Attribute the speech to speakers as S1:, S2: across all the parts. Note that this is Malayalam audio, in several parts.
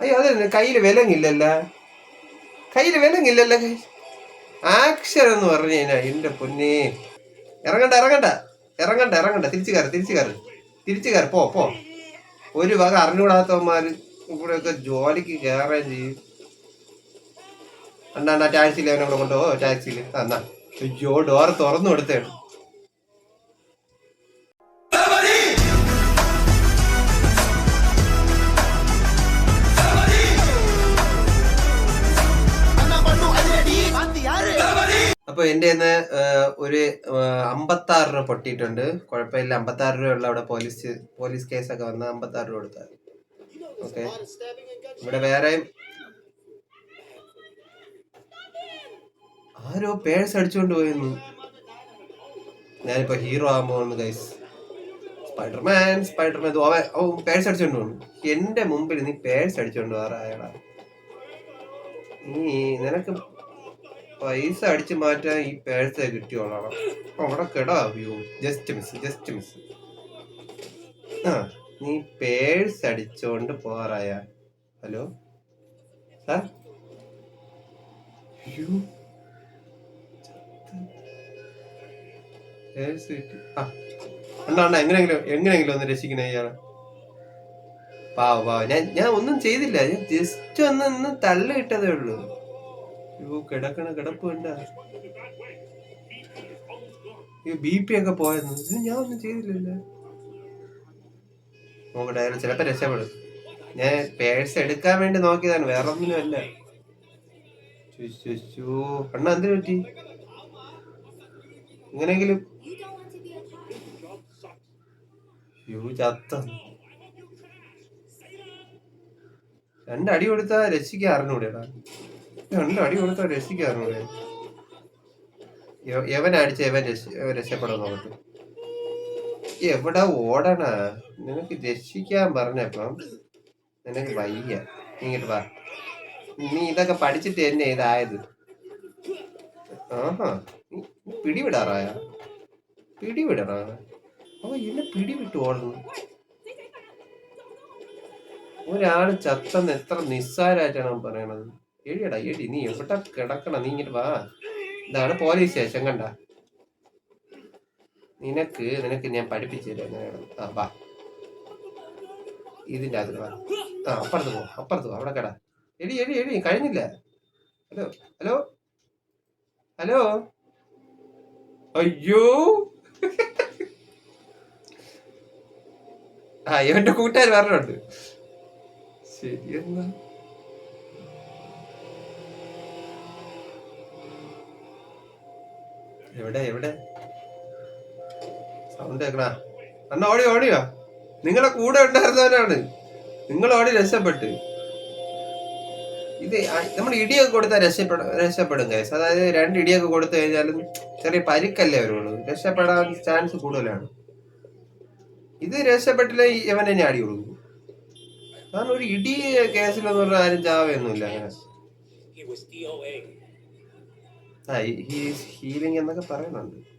S1: അയ്യോ അതല്ല കയ്യിൽ വിലങ്ങില്ലല്ല. കയ്യിൽ വിലങ്ങില്ലല്ല ആക്ഷൻ എന്ന് പറഞ്ഞു കഴിഞ്ഞാൽ എന്റെ പൊന്നേ. ഇറങ്ങണ്ട ഇറങ്ങണ്ട. ഇറങ്ങണ്ട ഇറങ്ങണ്ട. തിരിച്ചു കയറി തിരിച്ചു കയറി. തിരിച്ചു കയറി. പോ പോ. ഒരു വക അറിഞ്ഞുകൂടാത്തവന്മാർ ഇവിടെയൊക്കെ ജോലിക്ക് കയറുകയും ചെയ്യും. അണ്ണാ ടാക്സിയിൽ അവനെ ഇവിടെ കൊണ്ടുപോകോ ടാക്സിയിൽ. അന്നാ അയ്യോ ഡോർ തുറന്നു കൊടുത്തേണ്. അപ്പൊ എന്റെ ഒരു അമ്പത്തി ആറ് രൂപ പൊട്ടിയിട്ടുണ്ട്. കുഴപ്പമില്ല. അമ്പത്തി ആറ് രൂപ ഉള്ള അവിടെ പോലീസ് പോലീസ് കേസൊക്കെ വന്ന അമ്പത്തി ആറ് രൂപ കൊടുത്താൽ ഓക്കെ. ഇവിടെ വേറെ ആരോ പേഴ്സ് അടിച്ചുകൊണ്ട് പോയിരുന്നു ഞാനിപ്പോ ഹീറോ ആകാൻ പോകുന്നു ഗൈസ് സ്പൈഡർമാൻ സ്പൈഡർമാൻ. അവൻ പേഴ്സ് അടിച്ചുകൊണ്ട് പോകുന്നു എന്റെ മുമ്പിൽ നീ പേഴ്സ് അടിച്ചുകൊണ്ട് വേറെ അയാളാ നീ നിനക്ക് പൈസ അടിച്ചു മാറ്റാൻ ഈ പേഴ്സ് കിട്ടിയോളാണ്. അവിടെ കെടാ വ്യൂ ജസ്റ്റ് മിസ് ജസ്റ്റ് മിസ് ആ നീ പേഴ്സ് അടിച്ചോണ്ട് പോറായ ഹലോ? സാർ പേഴ്സ് കിട്ടി. ആ അണ്ണാ അണ്ണാ എങ്ങനെയെങ്കിലും എങ്ങനെയെങ്കിലും ഒന്ന് രക്ഷിക്കണേ ഇയാളെ. പാവ പാവ. ഞാൻ ഞാൻ ഒന്നും ചെയ്തില്ല. ഞാൻ ജസ്റ്റ് ഒന്ന് ഒന്ന് തള്ളിയിട്ടതേ ഉള്ളൂ. അയ്യോ കിടക്കണ കിടപ്പ് വേണ്ട ബി പി ഒക്കെ പോയെന്ന്. ഞാൻ ഒന്നും ചെയ്തില്ലല്ലോ. നോക്കട്ടെ ചിലപ്പോ രക്ഷപ്പെടും. ഞാൻ പേഴ്സ് എടുക്കാൻ വേണ്ടി നോക്കിയതാണ് വേറെ ഒന്നിനും അല്ല അണ്ണ എന്തിനു പറ്റി? ഇങ്ങനെങ്കിലും രണ്ടടി കൊടുത്താ രക്ഷിക്കാൻ അറിഞ്ഞൂടെടാ. രണ്ടടി അടി കൊടുത്ത രക്ഷിക്കാറുണ്ട് എവൻ അടിച്ച് എവൻ രക്ഷപ്പെടാൻ നോക്കട്ടെ. എവിടെ ഓടണ? നിനക്ക് രക്ഷിക്കാൻ പറഞ്ഞപ്പം നിനക്ക് വയ്യ. ഇങ്ങോട്ട് വാ. നീ ഇതൊക്കെ പഠിച്ചിട്ട് തന്നെ ഇതായത്. ആഹാ. പിടിവിടാറായ പിടിവിടണ അവ എന്നെ പിടിവിട്ട് ഓടുന്നു. ഒരാൾ ചത്തെന്ന് എത്ര നിസ്സാരായിട്ടാണ് പറയണത്. എടിയടാ എഴുതി നീ എവിടെ കിടക്കണം? നീ ഇങ്ങോട്ട് വാ. ഇതാണ് പോലീസ് സ്റ്റേഷൻ കണ്ട? നിനക്ക് നിനക്ക് ഞാൻ പഠിപ്പിച്ചു തരാം. ആ വാ. ഇതിന്റെ അതിൽ വാ. ആ അപ്പുറത്ത് പോ അപ്പുറത്ത് പോ. അവിടെ കട. എടി എടി എടി കഴിഞ്ഞില്ല? Hello hello? ഹലോ? അയ്യോ! ആ ഇവന്റെ കൂട്ടുകാർ പറഞ്ഞുണ്ട് ശരി എന്നാ. എവിടെ എവിടെ? സൗണ്ട് കേക്കടാ. അണ്ണ ഓടി ഓടിയോ നിങ്ങളെ കൂടെ ഉണ്ടായിരുന്നവനാണ്. നിങ്ങൾ ഓടി രക്ഷപ്പെട്ട്. ഇത് നമ്മൾ ഇടിയൊക്കെ കൊടുത്താൽ രക്ഷപ്പെട രക്ഷപ്പെടും കേസ് അതായത് രണ്ട് ഇടിയൊക്കെ കൊടുത്തു കഴിഞ്ഞാലും ചെറിയ പരിക്കല്ലേ വരുള്ളൂ. രക്ഷപ്പെടാൻ ചാൻസ് കൂടുതലാണ്. ഇത് രക്ഷപ്പെട്ടില്ല ഇവൻ തന്നെ അടി കൊടുക്കും. കാരണം ഒരു ഇടി കേസിലൊന്നും ആരും ചാവയൊന്നുമില്ല അങ്ങനെ ഹീലിംഗ് എന്നൊക്കെ പറയുന്നുണ്ട്.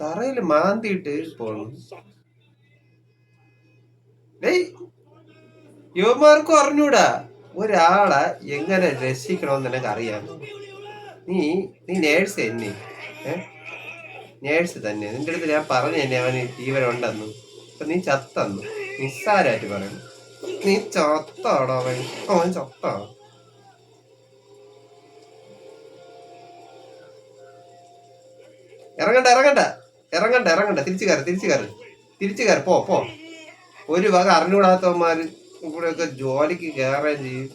S1: തറയിൽ മാന്തിയിട്ട് പോണു യുവമാർക്കും അറിഞ്ഞൂടാ. ഒരാളെ എങ്ങനെ രക്ഷിക്കണമെന്ന് നിനക്ക് അറിയാം നീ നീ നേഴ്സ് തന്നെ. ഏ? നേഴ്സ് തന്നെ. നിന്റെ അടുത്ത് ഞാൻ പറഞ്ഞു തന്നെ അവന് ജീവനുണ്ടെന്ന്. അപ്പൊ നീ ചത്തന്നു. നിസ്സാരായിട്ട് പറയണം. നീ ചത്തോടോ അവൻ? അവൻ ചത്താ ഇറങ്ങണ്ട ഇറങ്ങണ്ട. ഇറങ്ങണ്ട ഇറങ്ങണ്ട. തിരിച്ചു കയറി തിരിച്ചു കയറി. തിരിച്ചു കയറി. പോ പോ. ഒരു വക അറിഞ്ഞുകൂടാത്തവന്മാർ ഇവിടെയൊക്കെ ജോലിക്ക് കയറുകയും ചെയ്യും.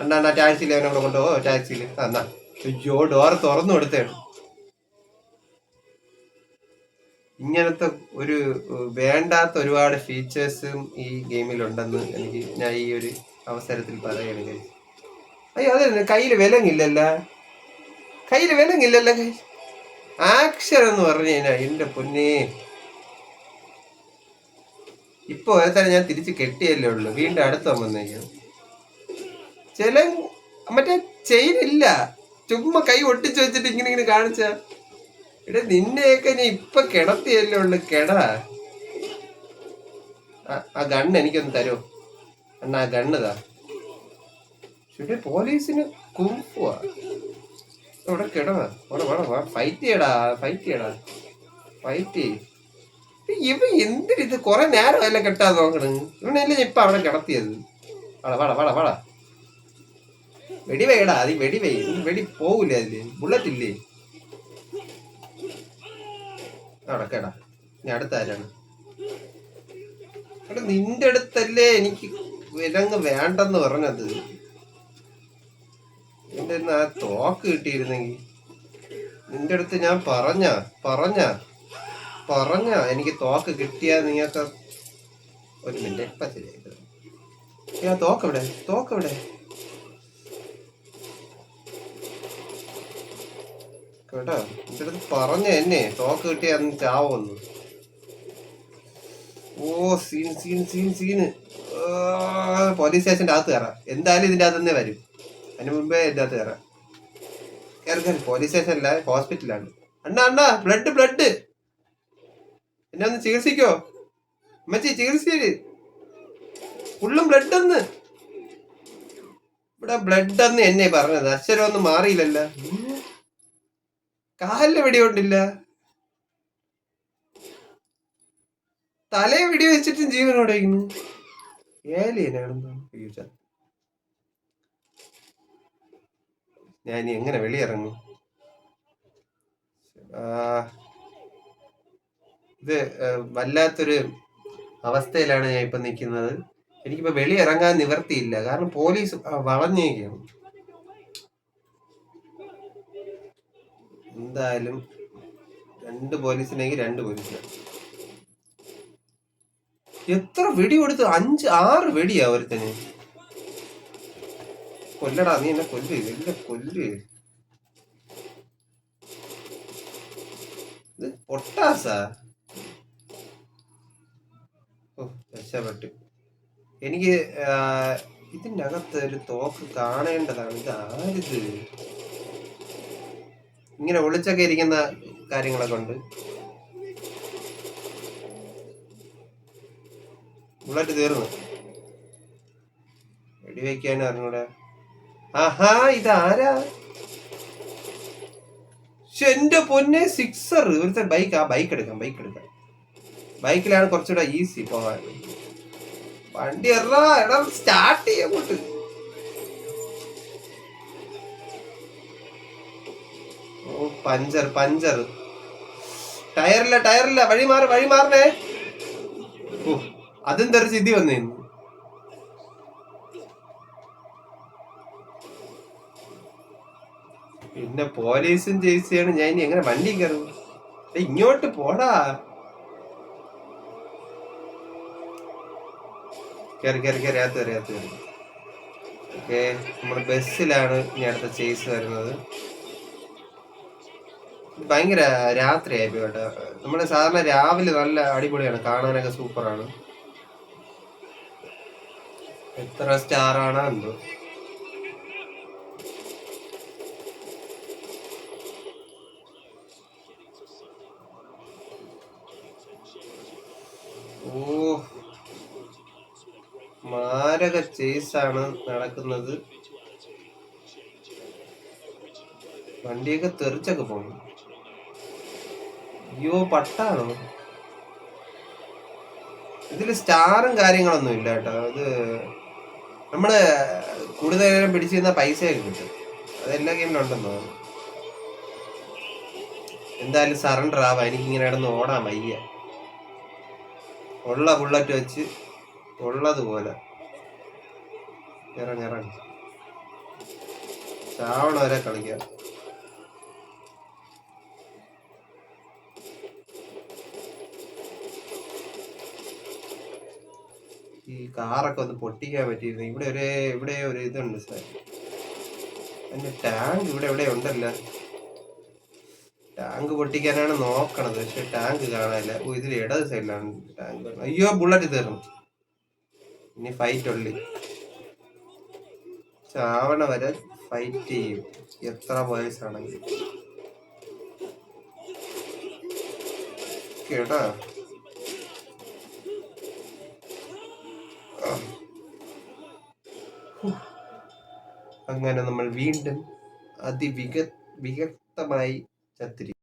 S1: അണ്ണാ അണ്ണാ ടാക്സിയിൽ അവനെ ഇവിടെ കൊണ്ടുപോ. ടാക്സിയിൽ. എന്നാ. അയ്യോ ഡോർ തുറന്നു കൊടുത്തേണ്. ഇങ്ങനത്തെ ഒരു വേണ്ടാത്ത ഒരുപാട് ഫീച്ചേഴ്സും ഈ ഗെയിമിലുണ്ടെന്ന് എനിക്ക് ഞാൻ ഈ ഒരു അവസരത്തിൽ പറയുകയാണ്. അയ്യോ അതെ കയ്യിൽ വിലങ്ങില്ലല്ല. കയ്യിൽ വേണമെങ്കില്ലല്ലോ കൈ? ആക്ഷൻ എന്ന് പറഞ്ഞു കഴിഞ്ഞാൽ എന്റെ പൊന്നേ. ഇപ്പൊ തന്നെ ഞാൻ തിരിച്ച് കെട്ടിയല്ലേ ഉള്ളു. വീണ്ടും അടുത്ത് വന്നു ചില മറ്റേ ചെയിൻ ഇല്ല ചുമ്മാ കൈ ഒട്ടിച്ചു വെച്ചിട്ട് ഇങ്ങനെ ഇങ്ങനെ കാണിച്ച. ഇവിടെ നിന്നെയൊക്കെ ഞാൻ ഇപ്പൊ കിടത്തിയല്ലേ ഉള്ളു. കെടാ ആ- ഗണ്ണ് എനിക്കൊന്ന് തരുമോ അണ്ണ ആ ഗണ്ണ് താ. പോലീസിന് കുമ്പുവാ ഇവിടെ കേടാ അവിടെ വേണം ഫൈറ്റ് ചെയ്യടാ ഫൈറ്റ് ചെയ്യടാ. ഫൈറ്റ് ചെയ് ഇവ എന്തിനിത് കൊറേ നേരം അല്ല കെട്ടാ നോക്കണ്? ഇവനല്ലേ ഇപ്പൊ അവിടെ കിടത്തിയത്. വട വാടാ വാടാ വാടാ. വെടി വേടാ അത് വെടി വേ വെടി പോവില്ല അതിൽ? ബുള്ളറ്റ് ഇല്ലേ? അവിടെ കേടാ. ഇനി അടുത്ത ആരാണ്? എടാ നിന്റെ അടുത്തല്ലേ എനിക്ക് വിലങ്ങ് വേണ്ടെന്ന് പറഞ്ഞത്. എന്റെ ആ തോക്ക് കിട്ടിയിരുന്നെങ്കിൽ നിന്റെ അടുത്ത് ഞാൻ പറഞ്ഞ പറഞ്ഞ പറഞ്ഞ എനിക്ക് തോക്ക് കിട്ടിയാ നിങ്ങൾക്ക് ഒരു മിനിറ്റ്. ഇപ്പൊ ശരിയായി ആ തോക്ക് എവിടെ തോക്ക് എവിടെ കേട്ടോ? നിന്റെ അടുത്ത് പറഞ്ഞ എന്നെ തോക്ക് കിട്ടിയാ അന്ന് ഓ scene scene scene scene. Police സ്റ്റേഷന്റെ അകത്ത് കയറാം. എന്തായാലും ഇതിന്റെ അകത്ത് തന്നെ വരും. അതിന് മുമ്പേ അകത്ത് കയറാം. പോലീസ് സ്റ്റേഷനല്ല ഹോസ്പിറ്റലാണ് അണ്ണ അണ്ണ ബ്ലഡ് ബ്ലഡ് എന്നെ ഒന്ന് ചികിത്സിക്കോ? അമ്മച്ചി ചികിത്സിക്കൽ ഫുള്ളും ബ്ലഡ് ഒന്ന്. ഇവിടെ ബ്ലഡ് എന്ന് എന്നെ പറഞ്ഞത്. അക്ഷരം ഒന്നും മാറിയില്ലല്ല. കാലിൽ വെടികൊണ്ടില്ല തലയെ വെടി വെച്ചിട്ടും ജീവനോടെ ഏലിയനാണെന്ന് ഫ്യൂച്ചർ ചത്ത്. ഞാൻ ഇനി എങ്ങനെ വെളിയിറങ്ങും? ഇത് വല്ലാത്തൊരു അവസ്ഥയിലാണ് ഞാൻ ഇപ്പൊ നിൽക്കുന്നത്. എനിക്കിപ്പോ വെളിയിറങ്ങാൻ നിവർത്തിയില്ല. കാരണം പോലീസ് വളഞ്ഞേക്കാണ് എന്തായാലും രണ്ട് പോലീസിനെങ്കിൽ രണ്ട് പോലീസ്. എത്ര വെടി കൊടുത്തു അഞ്ച് ആറ് വെടിയാ ഒരുത്തന്? കൊല്ലടാ നീ എന്നെ കൊല്ല് എന്നെ കൊല്ല്. ഇത് പൊട്ടാസാ. ഓ രക്ഷപ്പെട്ടു. എനിക്ക് ഇതിനകത്ത് ഒരു തോക്ക് കാണേണ്ടതാണ്. ഇത് ആരിത്? ഇങ്ങനെ ഒളിച്ചൊക്കെ ഇരിക്കുന്ന കാര്യങ്ങളൊക്കെ ഉണ്ട്. ബുള്ളറ്റ് തീർന്നു വെടിവെക്കാനും അറിഞ്ഞൂടെ. ആഹാ ഇതാരാ? എന്റെ പൊന്നെ സിക്സർ. ഒരുത്തെ ബൈക്ക് ആ ബൈക്ക് എടുക്കാം ബൈക്ക് എടുക്കാം. ബൈക്കിലാണ് കുറച്ചുകൂടെ ഈസി പോകാൻ. വണ്ടി എറാ എടാ സ്റ്റാർട്ട് ചെയ്യങ്ങോട്ട് ഓ പഞ്ചർ പഞ്ചർ. ടയറില്ല ടയറില്ല. വഴി മാറി വഴി മാറണേ. ഓ അതും തെറിച്ച് ഇതി പിന്നെ പോലീസും ചേച്ചിയാണ് ഞാൻ ഇനി എങ്ങനെ വണ്ടി കയറും ഇങ്ങോട്ട് പോടാ. കയറി കയറി കയറി അകത്ത് കയറി അകത്ത് കയറി ഓക്കെ നമ്മുടെ ബസ്സിലാണ് ഇനി അടുത്ത ചേസ് വരുന്നത്. ഭയങ്കര രാത്രിയായി കേട്ടോ. നമ്മുടെ സാധാരണ രാവിലെ നല്ല അടിപൊളിയാണ്. കാണാനൊക്കെ സൂപ്പറാണ് എത്ര സ്റ്റാർ ആണോ എന്തോ. മാരക ആണ് നടക്കുന്നത്. വണ്ടിയൊക്കെ തെറിച്ചൊക്കെ പോകുന്നു അയ്യോ പട്ടാണോ? ഇതിൽ സ്റ്റാറും കാര്യങ്ങളൊന്നും ഇല്ല കേട്ടോ. അത് നമ്മൾ കൂടുതൽ നേരം പിടിച്ചിരുന്ന പൈസയൊക്കെ കിട്ടും. അതെല്ലാ ഗെയിമിലും ഉണ്ടെന്ന് എന്തായാലും സറണ്ടർ ആവാം. എനിക്ക് ഇങ്ങനെ കിടന്ന് ഓടാൻ വയ്യ. ഉള്ള ബുള്ളറ്റ് വെച്ച് ഉള്ളതുപോലെ. ഇറങ്ങി ഇറങ്ങി ചാവണ വരെ കളിക്കാം ഈ കാറൊക്കെ ഒന്ന് പൊട്ടിക്കാൻ പറ്റിയിരുന്നു. ഇവിടെ ഒരു ഇവിടെ ഒരു ഇതുണ്ട് സാർ. എന്റെ ടാങ്ക് ഇവിടെ എവിടെ ഉണ്ടല്ല. ടാങ്ക് പൊട്ടിക്കാനാണ് നോക്കണത്. പക്ഷെ ടാങ്ക് കാണാനില്ല. ഓ ഇതിൽ ഇടത് സൈഡിലാണ് ടാങ്ക്. അയ്യോ ബുള്ളറ്റ് തീർന്നു. ഇനി ഫൈറ്റ് ഉള്ളി. ചാവണ വരെ ഫൈറ്റ് ചെയ്യും. എത്ര വോയിസ് ആണെങ്കിൽ കേട്ടോ? അങ്ങനെ നമ്മൾ വീണ്ടും അതിവിക വികക്തമായി ചത്തിരി